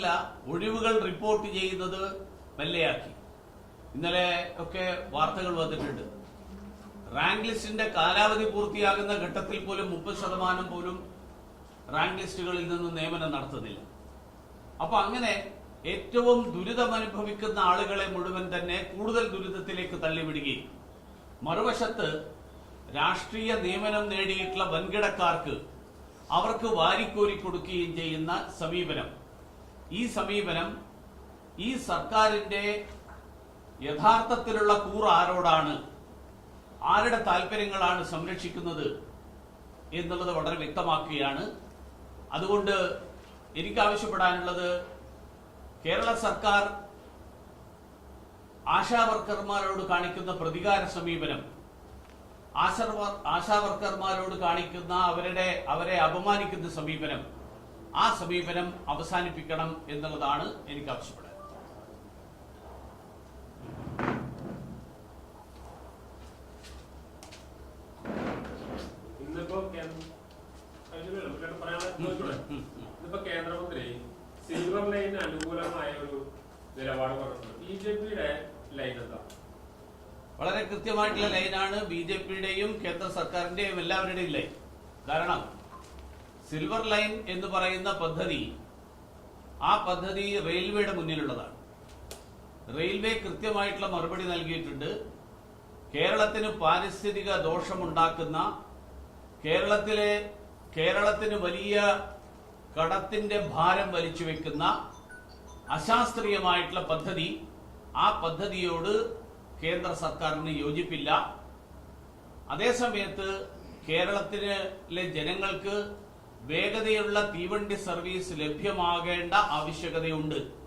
മാത്രമല്ല ഒഴിവുകൾ റിപ്പോർട്ട് ചെയ്യുന്നത് മെല്ലെയാക്കി ഇന്നലെ ഒക്കെ വാർത്തകൾ വന്നിട്ടുണ്ട്. റാങ്ക് ലിസ്റ്റിന്റെ കാലാവധി പൂർത്തിയാകുന്ന ഘട്ടത്തിൽ പോലും മുപ്പത് ശതമാനം പോലും റാങ്ക് ലിസ്റ്റുകളിൽ നിന്ന് നിയമനം നടത്തുന്നില്ല. അപ്പൊ അങ്ങനെ ഏറ്റവും ദുരിതമനുഭവിക്കുന്ന ആളുകളെ മുഴുവൻ തന്നെ കൂടുതൽ ദുരിതത്തിലേക്ക് തള്ളിവിടുകയും മറുവശത്ത് രാഷ്ട്രീയ നിയമനം നേടിയിട്ടുള്ള വൻകിടക്കാർക്ക് അവർക്ക് വാരിക്കോരി കൊടുക്കുകയും ചെയ്യുന്ന സമീപനം ഈ സമീപനം ഈ സർക്കാരിന്റെ യഥാർത്ഥത്തിലുള്ള കൂർ ആരോടാണ് ആരുടെ താല്പര്യങ്ങളാണ് സംരക്ഷിക്കുന്നത് എന്നുള്ളത് വളരെ വ്യക്തമാക്കുകയാണ്. അതുകൊണ്ട് എനിക്ക് ആവശ്യപ്പെടാനുള്ളത് കേരള സർക്കാർ ആശാ വർക്കർമാരോട് കാണിക്കുന്ന പ്രതികാര സമീപനം ആശാ വർക്കർമാരോട് കാണിക്കുന്ന അവരുടെ അവരെ അപമാനിക്കുന്ന സമീപനം ആ സമീപനം അവസാനിപ്പിക്കണം എന്നുള്ളതാണ് എനിക്ക് ആവശ്യപ്പെടുന്നത്. ഇന്നിപ്പോ കേന്ദ്ര- കഴിഞ്ഞല്ലോ, ഇവിടെ പറയാനുള്ള ചോദിച്ചൂടെ? ഇന്നിപ്പോ കേന്ദ്രമന്ത്രി സിൽവർ ലൈന് അനുകൂലമായ ഒരു നിലപാട് പറഞ്ഞിട്ടുണ്ട് ബി ജെ പിയുടെ ലൈൻ എന്താ? വളരെ കൃത്യമായിട്ടുള്ള ലൈനാണ് ബി ജെ പിയുടെയും കേന്ദ്ര സർക്കാരിന്റെയും എല്ലാവരുടെയും ലൈൻ. കാരണം സിൽവർ ലൈൻ എന്ന് പറയുന്ന പദ്ധതി ആ പദ്ധതി റെയിൽവേയുടെ മുന്നിലുള്ളതാണ്. റെയിൽവേ കൃത്യമായിട്ടുള്ള മറുപടി നൽകിയിട്ടുണ്ട്. കേരളത്തിന് പാരിസ്ഥിതിക ദോഷമുണ്ടാക്കുന്ന കേരളത്തിലെ കേരളത്തിന് വലിയ കടത്തിന്റെ ഭാരം വലിച്ചു വെക്കുന്ന അശാസ്ത്രീയമായിട്ടുള്ള പദ്ധതി ആ പദ്ധതിയോട് കേന്ദ്ര സർക്കാരിന് യോജിപ്പില്ല. അതേസമയത്ത് കേരളത്തിലെ ജനങ്ങൾക്ക് വേഗതയുള്ള തീവണ്ടി സർവീസ് ലഭ്യമാകേണ്ട ആവശ്യകതയുണ്ട്.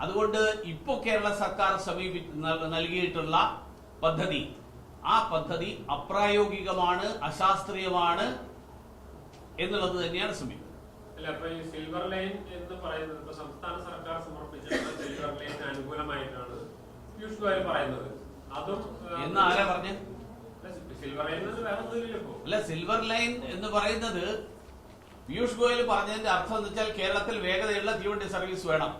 അതുകൊണ്ട് ഇപ്പോ കേരള സർക്കാർ സമീപി നൽ- നൽകിയിട്ടുള്ള പദ്ധതി. ആ പദ്ധതി അപ്രായോഗികമാണ് അശാസ്ത്രീയമാണ് എന്നുള്ളത് തന്നെയാണ് സമീപനം. അല്ല അപ്പൊ ഈ സിൽവർ ലൈൻ എന്ന് പറയുന്നത് ഇപ്പൊ സംസ്ഥാന സർക്കാർ സമർപ്പിച്ച സിൽവർ ലൈൻ അനുകൂലമായിട്ടാണ് പീയൂഷ് പറയുന്നത്. അതും എന്ന് ആരാ പറഞ്ഞ്? അല്ല സിൽവർ ലൈൻ എന്ന് പറയുന്നത് പീയൂഷ് ഗോയൽ പറഞ്ഞതിന്റെ അർത്ഥം എന്ന് വെച്ചാൽ കേരളത്തിൽ വേഗതയുള്ള തീവണ്ടി സർവീസ് വേണം.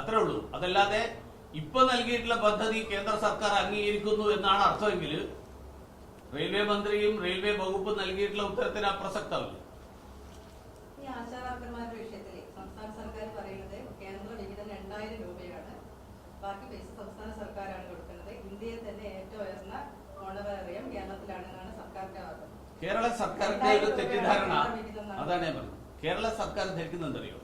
അത്രേ ഉള്ളൂ. അതല്ലാതെ ഇപ്പൊ നൽകിയിട്ടുള്ള പദ്ധതി കേന്ദ്ര സർക്കാർ അംഗീകരിക്കുന്നു എന്നാണ് അർത്ഥമെങ്കിൽ റെയിൽവേ മന്ത്രിയും റെയിൽവേ വകുപ്പ് നൽകിയിട്ടുള്ള ഉത്തരത്തിന് അപ്രസക്തമല്ല. ബാക്കി ആശാ വർക്കർമാരുടെ വിഷയത്തിൽ സംസ്ഥാന സർക്കാർ പറയുന്നത് കേന്ദ്ര വിഹിതം രണ്ടായിരം രൂപയാണ് ബാക്കി പൈസ സംസ്ഥാന സർക്കാരാണ് കൊടുക്കുന്നത് ഇന്ത്യയിൽ തന്നെ ഏറ്റവും ഉയർന്ന ഓണറേറിയം കേരളത്തിലാണെന്നാണ് സർക്കാരിന്റെ വാദം കേരള സർക്കാരിന്റെ ഒരു തെറ്റിദ്ധാരണ. അതാണ് ഞാൻ പറഞ്ഞത്. കേരള സർക്കാർ ധരിക്കുന്നെന്തറിയോ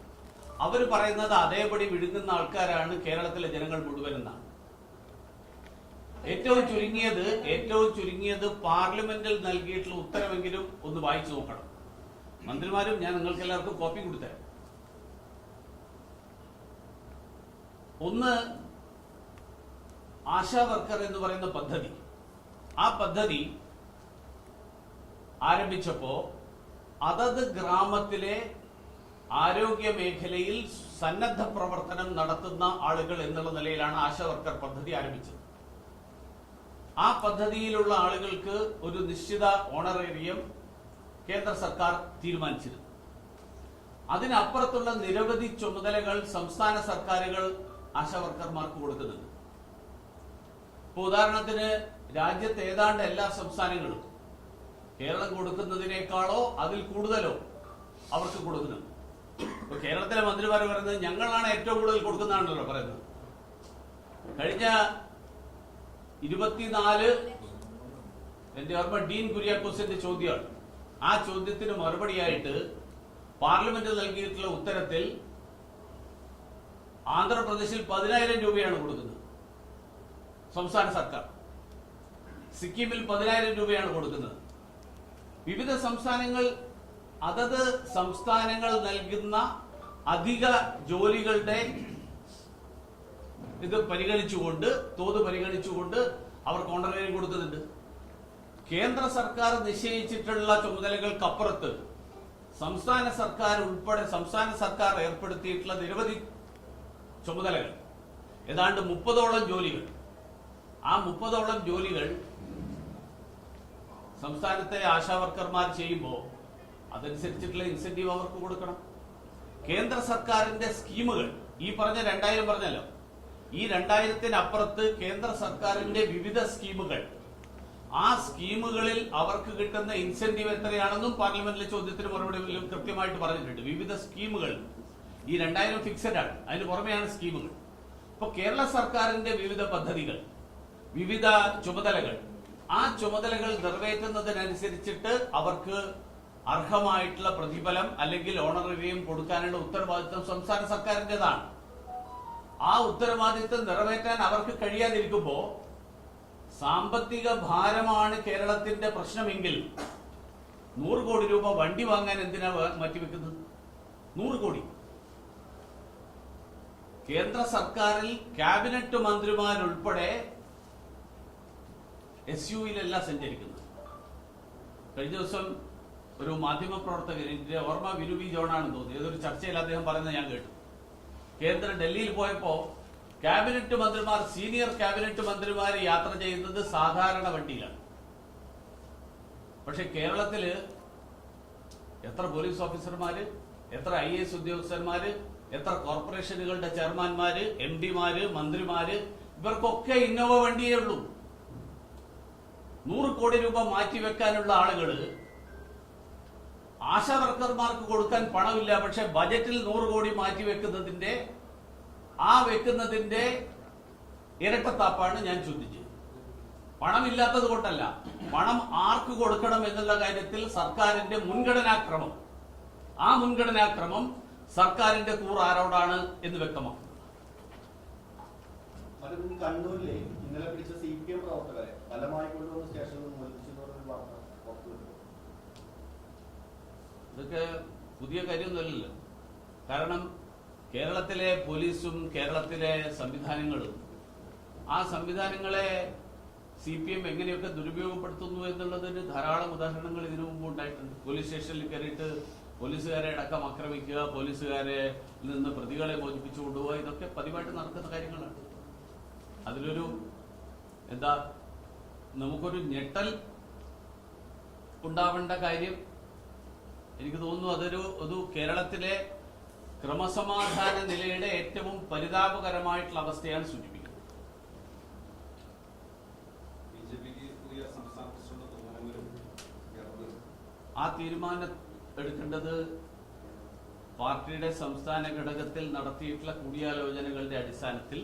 അവർ പറയുന്നത് അതേപടി വിഴുങ്ങുന്ന ആൾക്കാരാണ് കേരളത്തിലെ ജനങ്ങൾ മുഴുവൻ എന്നാണ് ഏറ്റവും ചുരുങ്ങിയത് ഏറ്റവും ചുരുങ്ങിയത് പാർലമെന്റിൽ നൽകിയിട്ടുള്ള ഉത്തരവെങ്കിലും ഒന്ന് വായിച്ചു നോക്കണം. മന്ത്രിമാരും ഞാൻ നിങ്ങൾക്ക് എല്ലാവർക്കും കോപ്പി കൊടുത്തരാം. ഒന്ന് ആശാ വർക്കർ എന്ന് പറയുന്ന പദ്ധതി. ആ പദ്ധതി ആരംഭിച്ചപ്പോ അതത് ഗ്രാമത്തിലെ ആരോഗ്യ മേഖലയിൽ സന്നദ്ധ പ്രവർത്തനം നടത്തുന്ന ആളുകൾ എന്നുള്ള നിലയിലാണ് ആശാവർക്കർ പദ്ധതി ആരംഭിച്ചത്. ആ പദ്ധതിയിലുള്ള ആളുകൾക്ക് ഒരു നിശ്ചിത ഓണറേറിയം കേന്ദ്ര സർക്കാർ തീരുമാനിച്ചിരുന്നു. അതിനപ്പുറത്തുള്ള നിരവധി ചുമതലകൾ സംസ്ഥാന സർക്കാരുകൾ ആശാവർക്കർമാർക്ക് കൊടുക്കുന്നുണ്ട്. ഉദാഹരണത്തിന് രാജ്യത്ത് ഏതാണ്ട് എല്ലാ സംസ്ഥാനങ്ങളും കേരളം കൊടുക്കുന്നതിനേക്കാളോ അതിൽ കൂടുതലോ അവർക്ക് കൊടുക്കുന്നു ഇപ്പൊ കേരളത്തിലെ മന്ത്രിമാർ പറയുന്നത് ഞങ്ങളാണ് ഏറ്റവും കൂടുതൽ കൊടുക്കുന്നതാണല്ലോ പറയുന്നത്. കഴിഞ്ഞ ഇരുപത്തിനാല് എന്റെ ഓർമ്മ ഡീൻ കുര്യാക്കോസിന്റെ ചോദ്യമാണ്. ആ ചോദ്യത്തിന് മറുപടിയായിട്ട് പാർലമെന്റ് നൽകിയിട്ടുള്ള ഉത്തരത്തിൽ ആന്ധ്രാപ്രദേശിൽ പതിനായിരം രൂപയാണ് കൊടുക്കുന്നത്. സംസ്ഥാന സർക്കാർ. സിക്കിമിൽ പതിനായിരം രൂപയാണ് കൊടുക്കുന്നത്. വിവിധ സംസ്ഥാനങ്ങൾ അതത് സംസ്ഥാനങ്ങൾ നൽകുന്ന അധിക ജോലികളുടെ ഇത് പരിഗണിച്ചുകൊണ്ട് തോത് പരിഗണിച്ചുകൊണ്ട് അവർ ഓണറേറിയം കൊടുക്കുന്നുണ്ട്. കേന്ദ്ര സർക്കാർ നിശ്ചയിച്ചിട്ടുള്ള ചുമതലകൾക്കപ്പുറത്ത് സംസ്ഥാന സർക്കാർ ഉൾപ്പെടെ സംസ്ഥാന സർക്കാർ ഏർപ്പെടുത്തിയിട്ടുള്ള നിരവധി ചുമതലകൾ. ഏതാണ്ട് മുപ്പതോളം ജോലികൾ. ആ മുപ്പതോളം ജോലികൾ സംസ്ഥാനത്തെ ആശാവർക്കർമാർ ചെയ്യുമ്പോൾ അതനുസരിച്ചിട്ടുള്ള ഇൻസെന്റീവ് അവർക്ക് കൊടുക്കണം. കേന്ദ്ര സർക്കാരിന്റെ സ്കീമുകൾ ഈ പറഞ്ഞ രണ്ടായിരം പറഞ്ഞല്ലോ. ഈ രണ്ടായിരത്തിനപ്പുറത്ത് കേന്ദ്ര സർക്കാരിന്റെ വിവിധ സ്കീമുകൾ. ആ സ്കീമുകളിൽ അവർക്ക് കിട്ടുന്ന ഇൻസെന്റീവ് എത്രയാണെന്നും പാർലമെന്റിലെ ചോദ്യത്തിന് മറുപടി കൃത്യമായിട്ട് പറഞ്ഞിട്ടുണ്ട്. വിവിധ സ്കീമുകൾ. ഈ രണ്ടായിരം ഫിക്സഡ് ആണ്. അതിന് പുറമെയാണ് സ്കീമുകൾ. ഇപ്പൊ കേരള സർക്കാരിന്റെ വിവിധ പദ്ധതികൾ വിവിധ ചുമതലകൾ ആ ചുമതലകൾ നിറവേറ്റുന്നതിനനുസരിച്ചിട്ട് അവർക്ക് അർഹമായിട്ടുള്ള പ്രതിഫലം അല്ലെങ്കിൽ ഓണറേറിയം കൊടുക്കാനുള്ള ഉത്തരവാദിത്വം സംസ്ഥാന സർക്കാരിന്റെതാണ്. ആ ഉത്തരവാദിത്വം നിറവേറ്റാൻ അവർക്ക് കഴിയാതിരിക്കുമ്പോൾ സാമ്പത്തിക ഭാരമാണ് കേരളത്തിന്റെ പ്രശ്നമെങ്കിൽ നൂറ് കോടി രൂപ വണ്ടി വാങ്ങാൻ എന്തിനാ മാറ്റിവെക്കുന്നത്? നൂറ് കോടി. കേന്ദ്ര സർക്കാരിൽ ക്യാബിനറ്റ് മന്ത്രിമാരുൾപ്പെടെ എസ് യുയിലല്ല സഞ്ചരിക്കുന്നത്. കഴിഞ്ഞ ദിവസം ഒരു മാധ്യമ പ്രവർത്തകൻ എന്റെ ഓർമ്മ വിനു വി ജോണാണെന്ന് തോന്നി. ഏതൊരു ചർച്ചയിൽ അദ്ദേഹം പറയുന്നത് ഞാൻ കേട്ടു. കേന്ദ്രം ഡൽഹിയിൽ പോയപ്പോ ക്യാബിനറ്റ് മന്ത്രിമാർ സീനിയർ ക്യാബിനറ്റ് മന്ത്രിമാർ യാത്ര ചെയ്യുന്നത് സാധാരണ വണ്ടിയിലാണ്. പക്ഷെ കേരളത്തിൽ എത്ര പോലീസ് ഓഫീസർമാര് എത്ര ഐ എസ് ഉദ്യോഗസ്ഥന്മാര് എത്ര കോർപ്പറേഷനുകളുടെ ചെയർമാൻമാര് എം ഡിമാര് മന്ത്രിമാര് ഇവർക്കൊക്കെ ഇന്നോവ വണ്ടിയേ ഉള്ളൂ. നൂറ് കോടി രൂപ മാറ്റിവെക്കാനുള്ള ആളുകൾ ആശാ വർക്കർമാർക്ക് കൊടുക്കാൻ പണമില്ല പക്ഷെ ബജറ്റിൽ നൂറ് കോടി മാറ്റി വെക്കുന്നതിന്റെ ആ വെക്കുന്നതിന്റെ ഇരട്ടത്താപ്പാണ് ഞാൻ ചോദിച്ചത്. പണമില്ലാത്തത് കൊണ്ടല്ല പണം ആർക്ക് കൊടുക്കണം എന്നുള്ള കാര്യത്തിൽ സർക്കാരിന്റെ മുൻഗണനാക്രമം. ആ മുൻഗണനാക്രമം സർക്കാരിന്റെ കൂർ ആരോടാണ് എന്ന് വ്യക്തമാക്കുന്നു. കണ്ണൂരിലെ ഇന്നലെ പിടിച്ച സി പി എം പ്രവർത്തകരെ ഇതൊക്കെ പുതിയ കാര്യമൊന്നുമല്ല കാരണം കേരളത്തിലെ പോലീസും കേരളത്തിലെ സംവിധാനങ്ങളും ആ സംവിധാനങ്ങളെ സി പി എം എങ്ങനെയൊക്കെ ദുരുപയോഗപ്പെടുത്തുന്നു എന്നുള്ളതിന് ധാരാളം ഉദാഹരണങ്ങൾ ഇതിനു മുമ്പ് ഉണ്ടായിട്ടുണ്ട്. പോലീസ് സ്റ്റേഷനിൽ കയറിയിട്ട് പോലീസുകാരെ അടക്കം ആക്രമിക്കുക പോലീസുകാരെ നിന്ന് പ്രതികളെ മോചിപ്പിച്ചു കൊണ്ടുപോകുക ഇതൊക്കെ പതിവായിട്ട് നടക്കുന്ന കാര്യങ്ങളാണ്. അതിലൊരു എന്താ നമുക്കൊരു ഞെട്ടൽ ഉണ്ടാവേണ്ട കാര്യം എനിക്ക് തോന്നുന്നു അതൊരു ഒരു കേരളത്തിലെ ക്രമസമാധാന നിലയുടെ ഏറ്റവും പരിതാപകരമായിട്ടുള്ള അവസ്ഥയാണ് സൂചിപ്പിക്കുന്നത്. ആ തീരുമാനം എടുക്കേണ്ടത് പാർട്ടിയുടെ സംസ്ഥാന ഘടകത്തിൽ നടത്തിയിട്ടുള്ള കൂടിയാലോചനകളുടെ അടിസ്ഥാനത്തിൽ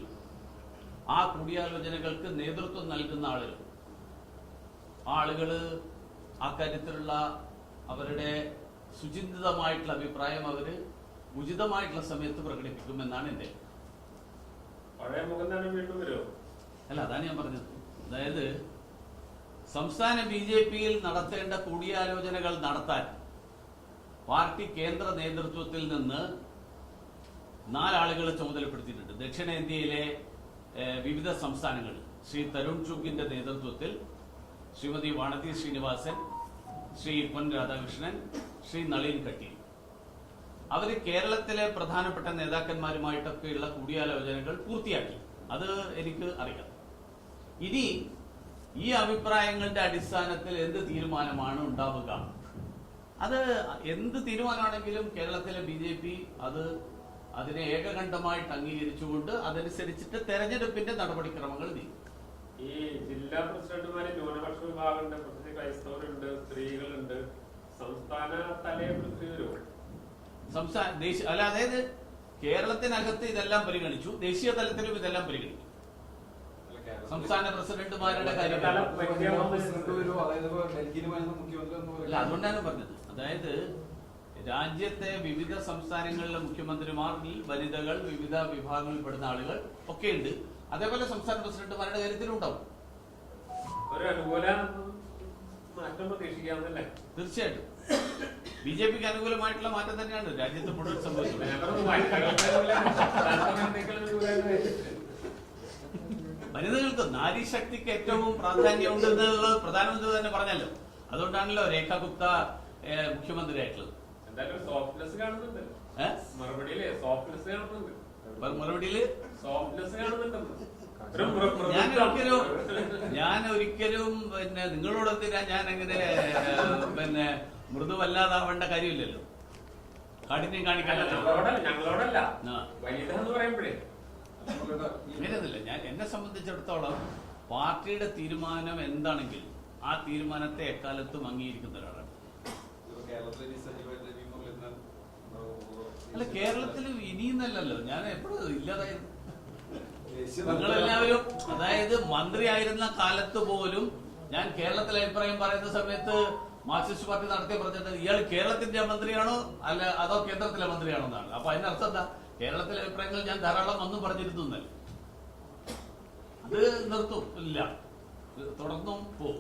ആ കൂടിയാലോചനകൾക്ക് നേതൃത്വം നൽകുന്ന ആളുകൾ. ആ ആളുകൾ അക്കാര്യത്തിലുള്ള അവരുടെ സുചിന്തിതമായിട്ടുള്ള അഭിപ്രായം അവർ ഉചിതമായിട്ടുള്ള സമയത്ത് പ്രകടിപ്പിക്കുമെന്നാണ് എന്റെ പഴയ മുഖം തന്നെ വീണ്ടും വരുമോ അല്ല അതാണ് ഞാൻ പറഞ്ഞത്. അതായത് സംസ്ഥാന ബി ജെ പിയിൽ നടത്തേണ്ട കൂടിയാലോചനകൾ നടത്താൻ പാർട്ടി കേന്ദ്ര നേതൃത്വത്തിൽ നിന്ന് നാലാളുകളെ ചുമതലപ്പെടുത്തിയിട്ടുണ്ട്. ദക്ഷിണേന്ത്യയിലെ വിവിധ സംസ്ഥാനങ്ങളിൽ. ശ്രീ തരുൺ ചുഗിന്റെ നേതൃത്വത്തിൽ ശ്രീമതി വാണതി ശ്രീനിവാസൻ ശ്രീ പൊൻ രാധാകൃഷ്ണൻ ശ്രീ നളിൻ കട്ടി അവർ കേരളത്തിലെ പ്രധാനപ്പെട്ട നേതാക്കന്മാരുമായിട്ടൊക്കെയുള്ള കൂടിയാലോചനകൾ പൂർത്തിയാക്കി. അത് എനിക്ക് അറിയാം. ഇനി ഈ അഭിപ്രായങ്ങളുടെ അടിസ്ഥാനത്തിൽ എന്ത് തീരുമാനമാണ് ഉണ്ടാവുക? അത് എന്ത് തീരുമാനമാണെങ്കിലും കേരളത്തിലെ ബി ജെ പി അത് അതിനെ ഏകകണ്ഠമായിട്ട് അംഗീകരിച്ചുകൊണ്ട് അതനുസരിച്ചിട്ട് തെരഞ്ഞെടുപ്പിന്റെ നടപടിക്രമങ്ങൾ നീക്കും. ഈ ജില്ലാ പ്രസിഡന്റുമാര് ന്യൂനപക്ഷ വിഭാഗമുണ്ട് പ്രത്യേകിച്ച് ക്രൈസ്തവരുണ്ട് സ്ത്രീകളുണ്ട്. സംസ്ഥാന തലേ വരുമോ സംസ്ഥാന ദേശീയ അല്ല അതായത് കേരളത്തിനകത്ത് ഇതെല്ലാം പരിഗണിച്ചു ദേശീയ തലത്തിലും ഇതെല്ലാം പരിഗണിച്ചു സംസ്ഥാന പ്രസിഡന്റുമാരുടെ കാര്യം അല്ല അതുകൊണ്ടാണ് പറഞ്ഞത്. അതായത് രാജ്യത്തെ വിവിധ സംസ്ഥാനങ്ങളിലെ മുഖ്യമന്ത്രിമാർ വനിതകൾ വിവിധ വിഭാഗങ്ങളിൽപ്പെടുന്ന ആളുകൾ ഒക്കെ ഉണ്ട് അതേപോലെ സംസ്ഥാന പ്രസിഡന്റുമാരുടെ കാര്യത്തിലും ഉണ്ടാവും തീർച്ചയായിട്ടും ബി ജെ പിക്ക് അനുകൂലമായിട്ടുള്ള മാറ്റം തന്നെയാണ്. രാജ്യത്ത് മുഴുവൻ സംഭവിച്ചത്. വനിതകൾക്ക് നാരീശക്തിക്ക് ഏറ്റവും പ്രാധാന്യമുണ്ട് എന്നുള്ളത് പ്രധാനമന്ത്രി തന്നെ പറഞ്ഞല്ലോ. അതുകൊണ്ടാണല്ലോ രേഖ ഗുപ്ത മുഖ്യമന്ത്രി ആയിട്ടുള്ളത് എന്തായാലും സോഫ്റ്റ്നെസ് കാണുന്നുണ്ട്? മറുപടിയിൽ? സോഫ്റ്റ്നെസ് കാണുന്നുണ്ട് മറുപടിയിൽ സോഫ്റ്റ്നെസ് കാണുന്നുണ്ടെന്ന് ഒരു മൃ- ഞാൻ ഒരിക്കലും ഞാൻ ഒരിക്കലും പിന്നെ നിങ്ങളോട് എന്തിനാ ഞാൻ അങ്ങനെ പിന്നെ മൃദുവല്ലാതാവേണ്ട കാര്യമില്ലല്ലോ. കാഠിന്യം കാണിക്കാനല്ലോ ഞാൻ എന്നെ സംബന്ധിച്ചിടത്തോളം പാർട്ടിയുടെ തീരുമാനം എന്താണെങ്കിൽ ആ തീരുമാനത്തെ എക്കാലത്തും അംഗീകരിക്കുന്ന ഒരാളാണ്. അല്ല കേരളത്തിൽ ഇനിയെന്നല്ലല്ലോ ഞാൻ എപ്പോഴും ഇല്ലാതായിരുന്നു നിങ്ങളെല്ലാവരും അതായത് മന്ത്രിയായിരുന്ന കാലത്ത് പോലും ഞാൻ കേരളത്തിലെ അഭിപ്രായം പറയുന്ന സമയത്ത് മാർക്സിസ്റ്റ് പാർട്ടി നടത്തിയ പ്രചരണം ഇയാൾ കേരളത്തിന്റെ മന്ത്രിയാണോ അല്ല അതോ കേന്ദ്രത്തിലെ മന്ത്രിയാണോ എന്നാണ്. അപ്പൊ അതിന്റെ അർത്ഥം എന്താ? കേരളത്തിലെ അഭിപ്രായങ്ങൾ ഞാൻ ധാരാളം ഒന്നും പറഞ്ഞിരുന്നു അത് നിർത്തും. ഇല്ല. തുടർന്നും പോവും.